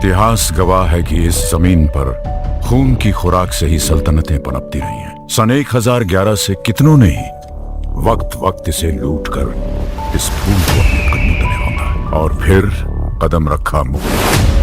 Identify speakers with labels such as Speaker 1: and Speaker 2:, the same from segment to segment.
Speaker 1: इतिहास गवाह है कि इस ज़मीन पर खून की खुराक से ही सल्तनतें पनपती रही हैं। सन 1011 से कितनों ने ही वक्त वक्त इसे लूट कर इस फूल को अपने कदमों तले रौंदा और फिर कदम रखा मुगल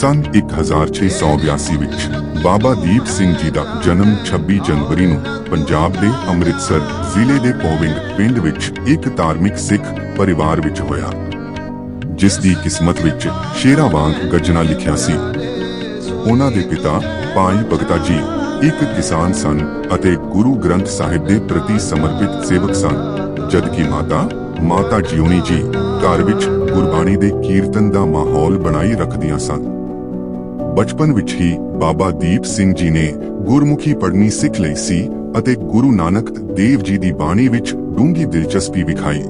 Speaker 2: ਸਨ 1682 ਵਿੱਚ। ਬਾਬਾ ਦੀਪ ਸਿੰਘ ਜੀ ਦਾ ਜਨਮ 26 ਜਨਵਰੀ ਨੂੰ ਪੰਜਾਬ ਦੇ ਅੰਮ੍ਰਿਤਸਰ ਜ਼ਿਲ੍ਹੇ ਦੇ ਪੋਵਿੰਗ ਪਿੰਡ ਵਿੱਚ ਇੱਕ ਧਾਰਮਿਕ ਸਿੱਖ ਪਰਿਵਾਰ ਵਿੱਚ ਹੋਇਆ। ਜਿਸ ਦੀ ਕਿਸਮਤ ਵਿੱਚ ਸ਼ੇਰਾਂ ਵਾਂਗ ਗੱਜਣਾ ਲਿਖਿਆ ਸੀ। ਉਹਨਾਂ ਦੇ ਪਿਤਾ ਭਾਈ ਭਗਤਾ ਜੀ, ਇੱਕ ਕਿਸਾਨ ਸਨ ਅਤੇ ਗੁਰੂ ਗ੍ਰੰਥ ਸਾਹਿਬ ਦੇ ਪ੍ਰਤੀ ਸਮਰਪਿਤ ਸੇਵਕ ਸਨ। ਜਦਕਿ ਮਾਤਾ ਮਾਤਾ ਜਿਉਣੀ ਜੀ ਘਰ ਵਿੱਚ ਗੁਰਬਾਣੀ ਦੇ ਕੀਰਤਨ ਦਾ ਮਾਹੌਲ ਬਣਾਈ ਰੱਖਦੀਆਂ ਸਨ। ਬਚਪਨ ਵਿੱਚ ਹੀ ਬਾਬਾ ਦੀਪ ਸਿੰਘ ਜੀ ਨੇ ਗੁਰਮੁਖੀ ਪੜ੍ਹਨੀ ਸਿੱਖ ਲਈ ਸੀ ਅਤੇ ਗੁਰੂ ਨਾਨਕ ਦੇਵ ਜੀ ਦੀ ਬਾਣੀ ਵਿੱਚ ਡੂੰਘੀ ਦਿਲਚਸਪੀ ਵਿਖਾਈ।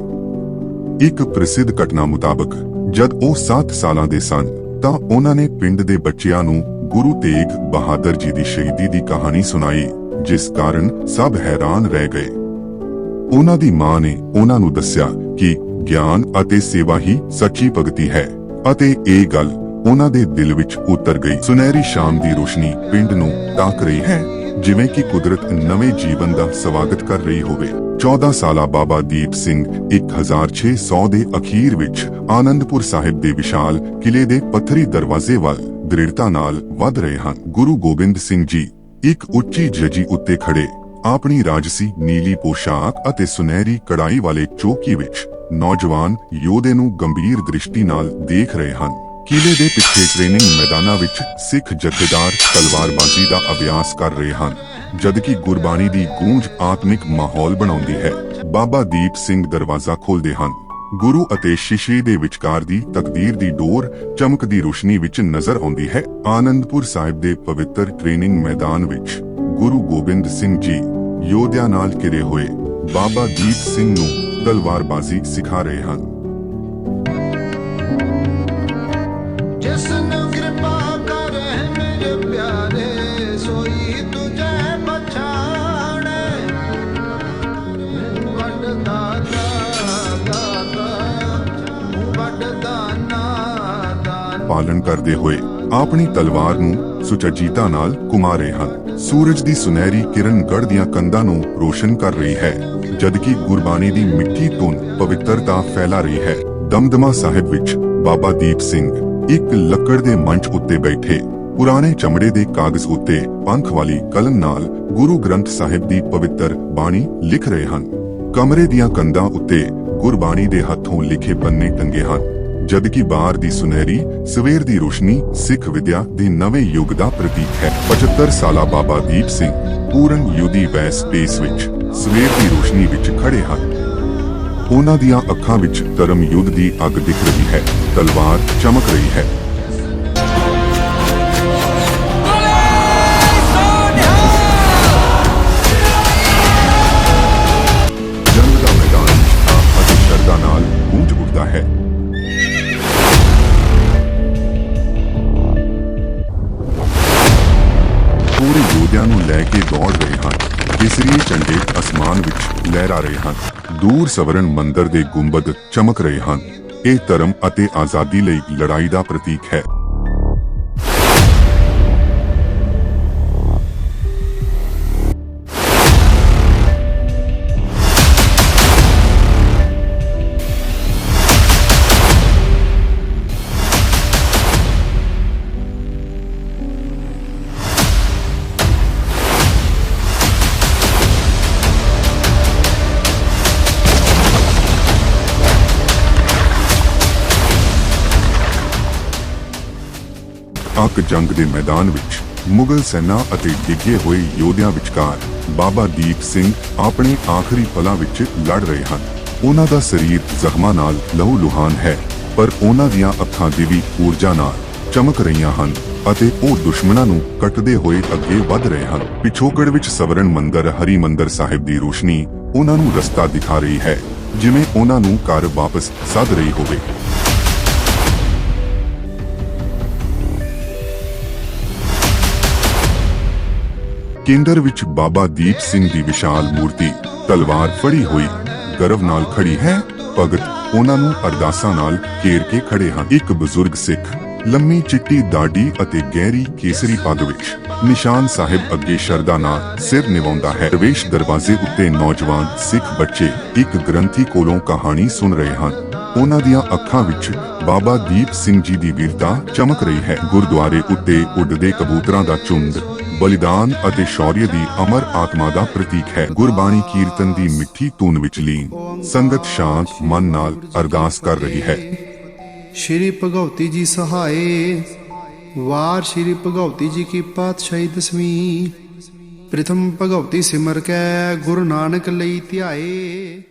Speaker 2: ਇੱਕ ਪ੍ਰਸਿੱਧ ਘਟਨਾ ਮੁਤਾਬਕ, ਜਦ ਉਹ 7 ਸਾਲਾਂ ਦੇ ਸਨ, ਤਾਂ ਉਹਨਾਂ ਨੇ ਪਿੰਡ ਦੇ ਬੱਚਿਆਂ ਨੂੰ ਗੁਰੂ ਤੇਗ ਬਹਾਦਰ ਜੀ ਦੀ ਸ਼ਹੀਦੀ ਦੀ ਕਹਾਣੀ ਸੁਣਾਈ, ਜਿਸ ਕਾਰਨ ਸਭ ਹੈਰਾਨ ਰਹਿ ਗਏ। ਉਹਨਾਂ ਦੀ ਮਾਂ ਨੇ ਉਹਨਾਂ ਨੂੰ ਦੱਸਿਆ ਕਿ ਗਿਆਨ ਅਤੇ ਸੇਵਾ ਹੀ ਸੱਚੀ ਭਗਤੀ ਹੈ ਅਤੇ ਇਹ ਗੱਲ ਉਹਨਾਂ ਦੇ ਦਿਲ ਵਿੱਚ ਉਤਰ ਗਈ। ਸੁਨਹਿਰੀ ਸ਼ਾਮ ਦੀ ਰੋਸ਼ਨੀ ਪਿੰਡ ਨੂੰ ਤਾਕ ਰਹੀ ਹੈ, ਜਿਵੇਂ ਕਿ ਕੁਦਰਤ ਨਵੇਂ ਜੀਵਨ ਦਾ ਸਵਾਗਤ ਕਰ ਰਹੀ ਹੋਵੇ। 14 ਸਾਲਾ ਬਾਬਾ ਦੀਪ ਸਿੰਘ 1600 ਦੇ ਅਖੀਰ ਵਿੱਚ ਆਨੰਦਪੁਰ ਸਾਹਿਬ ਦੇ ਵਿਸ਼ਾਲ ਕਿਲੇ ਦੇ ਪੱਥਰੀ ਦਰਵਾਜ਼ੇ ਵੱਲ ਦ੍ਰਿੜਤਾ ਨਾਲ ਵਧ ਰਹੇ ਹਨ। ਗੁਰੂ ਗੋਬਿੰਦ ਸਿੰਘ ਜੀ ਇੱਕ ਉੱਚੀ ਜਜੀ ਉੱਤੇ ਖੜੇ, ਆਪਣੀ ਰਾਜਸੀ ਨੀਲੀ ਪੋਸ਼ਾਕ ਅਤੇ ਸੁਨਹਿਰੀ ਕੜਾਈ ਵਾਲੇ ਚੋਕੀ ਵਿੱਚ ਨੌਜਵਾਨ ਯੋਧੇ ਨੂੰ ਗੰਭੀਰ ਦ੍ਰਿਸ਼ਟੀ ਨਾਲ ਦੇਖ ਰਹੇ ਹਨ। ਕਿਲੇ ਦੇ ਪਿੱਛੇ ਟ੍ਰੇਨਿੰਗ ਮੈਦਾਨਾਂ ਵਿੱਚ ਸਿੱਖ ਜਥੇਦਾਰ ਤਲਵਾਰਬਾਜ਼ੀ ਦਾ ਅਭਿਆਸ ਕਰ ਰਹੇ ਹਨ, ਜਦਕਿ ਗੁਰਬਾਣੀ ਦੀ ਗੂੰਜ ਆਤਮਿਕ ਮਾਹੌਲ ਬਣਾਉਂਦੀ ਹੈ। ਬਾਬਾ ਦੀਪ ਸਿੰਘ ਦਰਵਾਜ਼ਾ ਖੋਲਦੇ ਹਨ। ਗੁਰੂ ਅਤੇ ਸ਼ਿਸ਼ੇ ਦੇ ਵਿਚਕਾਰ ਦੀ ਤਕਦੀਰ ਦੀ ਡੋਰ ਚਮਕਦੀ ਰੋਸ਼ਨੀ ਵਿੱਚ ਨਜ਼ਰ ਆਉਂਦੀ ਹੈ। ਆਨੰਦਪੁਰ ਸਾਹਿਬ ਦੇ ਪਵਿੱਤਰ ਟ੍ਰੇਨਿੰਗ ਮੈਦਾਨ ਵਿੱਚ ਗੁਰੂ ਗੋਬਿੰਦ ਸਿੰਘ ਜੀ ਯੋਧਿਆਂ ਨਾਲ ਘਿਰੇ ਹੋਏ ਬਾਬਾ ਦੀਪ ਸਿੰਘ ਨੂੰ ਤਲਵਾਰਬਾਜ਼ੀ ਸਿਖਾ ਰਹੇ ਹਨ। ਪਾਲਣ ਕਰਦੇ ਹੋਏ ਆਪਣੀ ਤਲਵਾਰ ਨੂੰ ਸੁਚੱਜੀਤਾ ਨਾਲ ਘੁਮਾ ਰਹੇ ਹਨ। ਸੂਰਜ ਦੀ ਸੁਨਹਿਰੀ ਕਿਰਨ ਗੜ ਦੀਆਂ ਕੰਧਾਂ ਨੂੰ ਰੋਸ਼ਨ ਕਰ ਰਹੀ ਹੈ, ਜਦਕਿ ਗੁਰਬਾਣੀ ਦੀ ਮਿੱਠੀ ਧੁਨ ਪਵਿੱਤਰਤਾ ਫੈਲਾ ਰਹੀ ਹੈ। ਦਮਦਮਾ ਸਾਹਿਬ ਵਿੱਚ ਬਾਬਾ ਦੀਪ ਸਿੰਘ ਇੱਕ ਲੱਕੜ ਦੇ ਮੰਚ ਉੱਤੇ ਬੈਠੇ, ਪੁਰਾਣੇ ਚਮੜੇ ਦੇ ਕਾਗਜ਼ ਉੱਤੇ ਪੰਖ ਵਾਲੀ ਕਲਮ ਨਾਲ ਗੁਰੂ ਗ੍ਰੰਥ ਸਾਹਿਬ ਦੀ ਪਵਿੱਤਰ ਬਾਣੀ ਲਿਖ ਰਹੇ ਹਨ। ਕਮਰੇ ਦੀਆਂ ਕੰਧਾਂ ਉੱਤੇ ਗੁਰਬਾਣੀ ਦੇ ਹੱਥੋਂ ਲਿਖੇ ਪੰਨੇ ਟੰਗੇ ਹਨ। ਜਦਕਿ ਬਾਹਰ ਦੀ ਸੁਨਹਿਰੀ, ਸਵੇਰ ਦੀ ਰੋਸ਼ਨੀ ਸਿੱਖ ਵਿਦਿਆ ਦੇ ਨਵੇਂ ਯੁੱਗ ਦਾ ਪ੍ਰਤੀਕ ਹੈ। 75 ਸਾਲਾ ਬਾਬਾ ਦੀਪ ਸਿੰਘ, ਪੂਰਨ ਯੁੱਧੀ ਵੈਸ ਸਪੇਸ ਵਿੱਚ ਸਵੇਰ ਦੀ ਰੋਸ਼ਨੀ ਵਿੱਚ ਖੜੇ ਹਨ। ਉਹਨਾਂ ਦੀਆਂ ਅੱਖਾਂ ਵਿੱਚ ਧਰਮ ਯੁੱਧ ਦੀ ਅੱਗ ਦਿਖ ਰਹੀ ਹੈ, ਤਲਵਾਰ ਚਮਕ ਰਹੀ ਹੈ। ਜੰਗ ਦਾ ਮੈਦਾਨ ਅਤੇ ਸ਼ਰਧਾ ਨਾਲ ਗੂੰਜ ਉੱਠਦਾ ਹੈ। ਕੇਸਰੀ ਝੰਡੇ ਅਸਮਾਨ ਵਿੱਚ ਲਹਿਰਾ ਰਹੇ ਹਨ। ਦੂਰ ਸਵਰਨ ਮੰਦਰ ਦੇ ਗੁੰਬਦ ਚਮਕ ਰਹੇ ਹਨ। ਇਹ ਧਰਮ ਅਤੇ ਆਜ਼ਾਦੀ ਲਈ ਲੜਾਈ ਦਾ ਪ੍ਰਤੀਕ ਹੈ। ਅੱਕ ਜੰਗ ਦੇ ਮੈਦਾਨ ਵਿੱਚ ਮੁਗਲ ਸੈਨਾ ਅਤੇ ਡਿੱਗੇ ਹੋਏ ਯੋਧਿਆਂ ਵਿਚਕਾਰ ਬਾਬਾ ਦੀਪ ਸਿੰਘ ਆਪਣੇ ਆਖਰੀ ਪਲਾਂ ਵਿੱਚ ਲੜ ਰਹੇ ਹਨ। ਉਹਨਾਂ ਦਾ ਸਰੀਰ ਜ਼ਖਮਾਂ ਨਾਲ ਲਹੂ ਲੁਹਾਨ ਹੈ, ਪਰ ਉਹਨਾਂ ਦੀਆਂ ਅੱਖਾਂ ਦੀ ਵੀ ਊਰਜਾ ਨਾਲ ਚਮਕ ਰਹੀਆਂ ਹਨ ਅਤੇ ਉਹ ਦੁਸ਼ਮਣਾਂ ਨੂੰ ਕੱਟਦੇ ਹੋਏ ਅੱਗੇ ਵੱਧ ਰਹੇ ਹਨ। ਪਿਛੋਕੜ ਵਿੱਚ ਸਵਰਨ ਮੰਦਰ, ਹਰੀ ਮੰਦਰ ਸਾਹਿਬ ਦੀ ਰੋਸ਼ਨੀ ਉਹਨਾਂ ਨੂੰ ਰਸਤਾ ਦਿਖਾ ਰਹੀ ਹੈ, ਜਿਵੇਂ ਉਹਨਾਂ ਨੂੰ ਘਰ ਵਾਪਸ ਸੱਦ ਰਹੀ ਹੋਵੇ। ਕੇਂਦਰ ਵਿੱਚ ਬਾਬਾ ਦੀਪ ਸਿੰਘ ਦੀ ਵਿਸ਼ਾਲ ਮੂਰਤੀ, ਤਲਵਾਰ ਫੜੀ ਹੋਈ, ਗਰਵ ਨਾਲ ਖੜੀ ਹੈ, ਭਗਤ ਉਹਨਾਂ ਨੂੰ ਅਰਦਾਸਾਂ ਨਾਲ ਘੇਰ ਕੇ ਖੜੇ ਹਨ। ਇੱਕ ਬਜ਼ੁਰਗ ਸਿੱਖ, ਲੰਮੀ ਚਿੱਟੀ ਦਾੜੀ ਅਤੇ ਗਹਿਰੀ ਕੇਸਰੀ ਪੱਗ ਵਿੱਚ, ਨਿਸ਼ਾਨ ਸਾਹਿਬ ਅੱਗੇ ਸ਼ਰਧਾ ਨਾਲ ਸਿਰ ਨਿਵਾਉਂਦਾ ਹੈ। ਪ੍ਰਵੇਸ਼ ਦਰਵਾਜ਼ੇ ਉੱਤੇ ਨੌਜਵਾਨ ਸਿੱਖ ਬੱਚੇ ਇੱਕ ਗ੍ਰੰਥੀ ਕੋਲੋਂ ਕਹਾਣੀ ਸੁਣ ਰਹੇ ਹਨ। ਉਹਨਾਂ ਦੀਆਂ ਅੱਖਾਂ ਵਿੱਚ ਬਾਬਾ ਦੀਪ ਸਿੰਘ ਜੀ ਦੀ ਵੀਰਤਾ ਚਮਕ ਰਹੀ ਹੈ। ਗੁਰਦੁਆਰੇ ਉੱਤੇ ਉੱਡਦੇ ਕਬੂਤਰਾਂ ਦਾ ਝੁੰਡ, ਬਲੀਦਾਨ ਅਤੇ ਸ਼ੌਰਯ ਦੀ ਅਮਰ ਆਤਮਾ ਦਾ ਪ੍ਰਤੀਕ ਹੈ। ਗੁਰਬਾਣੀ ਕੀਰਤਨ ਦੀ ਮਿੱਠੀ ਧੁਨ ਵਿੱਚ ਲੀਨ, ਸੰਗਤ ਸ਼ਾਂਤ ਮਨ ਨਾਲ ਅਰਦਾਸ ਕਰ ਰਹੀ ਹੈ।
Speaker 3: ਸ਼੍ਰੀ ਭਗਉਤੀ ਜੀ ਸਹਾਏ, ਵਾਰ ਸ਼੍ਰੀ ਭਗਉਤੀ ਜੀ ਕੀ ਪਾਤਸ਼ਾਹੀ ਦਸਵੀਂ। ਪ੍ਰਥਮ ਭਗਉਤੀ ਸਿਮਰ ਕੈ, ਗੁਰੂ ਨਾਨਕ ਲਈ ਧਿਆਏ।